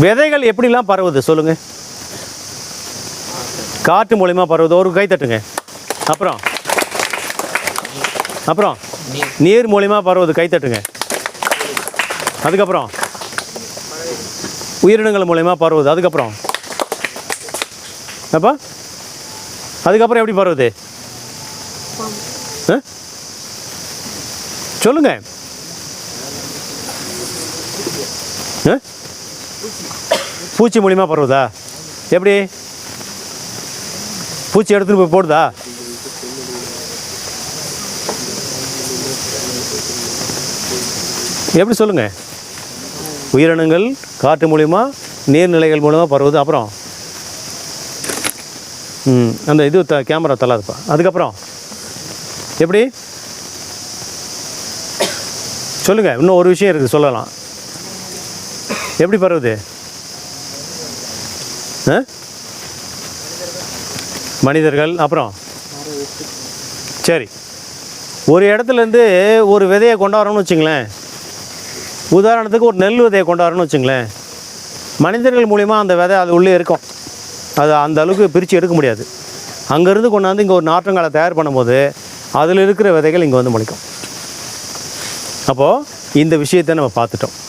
விதைகள் எப்படிலாம் பரவுது சொல்லுங்க. காற்று மூலியமா பரவுது. ஒரு கை தட்டுங்க. அப்புறம்? அப்புறம்? நீர் மூலயமா பரவுது. கை தட்டுங்க. அதுக்கப்புறம்? உயிரினங்கள் மூலயமா பரவுது. அதுக்கப்புறம்? அப்பா? அதுக்கப்புறம் எப்படி பரவுது? ஆ? சொல்லுங்க. ஆ? பூச்சி மூலிமா பரவுதா? எப்படி? பூச்சி எடுத்துகிட்டு போய் போடுதா? எப்படி சொல்லுங்க? உயிரினங்கள் காற்று மூலிமா நீர்நிலைகள் மூலமாக பரவுது. அப்புறம் ம் அந்த இது த கேமரா தள்ளாதுப்பா. அதுக்கப்புறம் எப்படி? சொல்லுங்கள் இன்னும் ஒரு விஷயம் இருக்குது சொல்லலாம். எப்படி பரவுது? ஆ? மனிதர்கள் அப்புறம்? சரி. ஒரு இடத்துலேருந்து ஒரு விதையை கொண்டாடுறோம்னு வச்சுங்களேன். உதாரணத்துக்கு ஒரு நெல் விதையை கொண்டாடுறோம்னு வச்சுங்களேன். மனிதர்கள் மூலிமா அந்த விதை அது உள்ளே இருக்கும். அது அந்த அளவுக்கு பிரித்து எடுக்க முடியாது. அங்கேருந்து கொண்டாந்து இங்கே ஒரு நாற்றங்காலை தயார் பண்ணும்போது அதில் இருக்கிற விதைகள் இங்கே வந்து முளைக்கும். அப்போது இந்த விஷயத்தை நம்ம பார்த்துட்டோம்.